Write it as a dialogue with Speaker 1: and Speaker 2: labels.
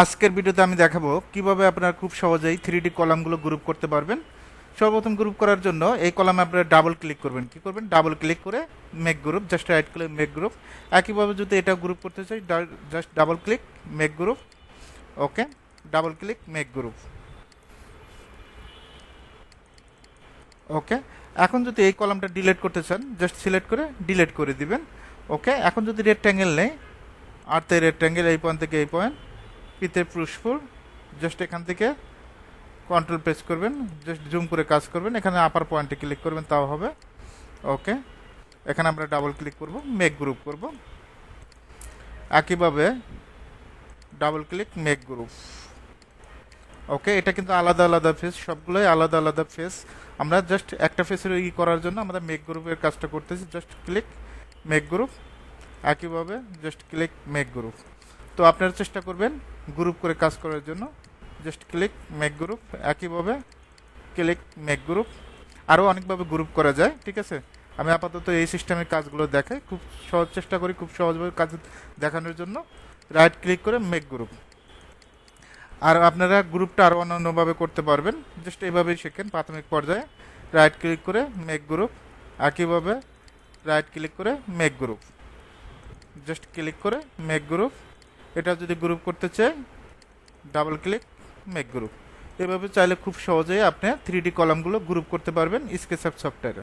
Speaker 1: আজকের ভিডিওতে আমি দেখাবো কীভাবে আপনারা খুব সহজেই থ্রি ডি কলামগুলো গ্রুপ করতে পারবেন। সর্বপ্রথম গ্রুপ করার জন্য এই কলামে আপনারা ডাবল ক্লিক করবেন। কি করবেন? ডাবল ক্লিক করে make group just right click make group একইভাবে যদি এটা গ্রুপ করতে চাই just double click make group okay double click make group okay এখন যদি এই কলামটা ডিলেট করতে চান জাস্ট সিলেক্ট করে ডিলেট করে দিবেন। ওকে এখন যদি রেক্ট্যাঙ্গেল নেই আর্থে রেক্ট্যাঙ্গেল এই পয়েন্ট থেকে এই পয়েন্ট পিতে পুষ্পুর জাস্ট এখান থেকে কন্ট্রোল প্রেস করবেন জাস্ট জুম করে কাজ করবেন, এখানে আপার পয়েন্টে ক্লিক করবেন, তাও হবে ওকে এখানে আমরা ডাবল ক্লিক করব মেক গ্রুপ করব, একইভাবে double click make group okay এটা কিন্তু আলাদা আলাদা ফেস সবগুলোই আলাদা আলাদা ফেস আমরা জাস্ট একটা ফেসের ই করার জন্য আমরা মেক গ্রুপের কাজটা করতেছি জাস্ট ক্লিক মেক গ্রুপ একইভাবে জাস্ট ক্লিক মেক গ্রুপ তো আপনারা চেষ্টা করবেন গ্রুপ করে কাজ করার জন্য। জাস্ট ক্লিক মেক গ্রুপ একইভাবে ক্লিক মেক গ্রুপ আরও অনেকভাবে গ্রুপ করা যায়, ঠিক আছে? আমি আপাতত এই সিস্টেমের কাজগুলো দেখাই। খুব সহজ চেষ্টা করি, খুব সহজভাবে কাজ দেখানোর জন্য। রাইট ক্লিক করে মেক গ্রুপ আর আপনারা গ্রুপটা আরও অন্যান্যভাবে করতে পারবেন। জাস্ট এইভাবেই শেখেন প্রাথমিক পর্যায়ে। রাইট ক্লিক করে মেক গ্রুপ একইভাবে রাইট ক্লিক করে মেক গ্রুপ জাস্ট ক্লিক করে মেক গ্রুপ এটা যদি গ্রুপ করতে চাই ডাবল ক্লিক মেক গ্রুপ এভাবে চাইলে খুব সহজেই আপনি থ্রি ডি কলামগুলো গ্রুপ করতে পারবেন স্কেচআপ সফটওয়্যারে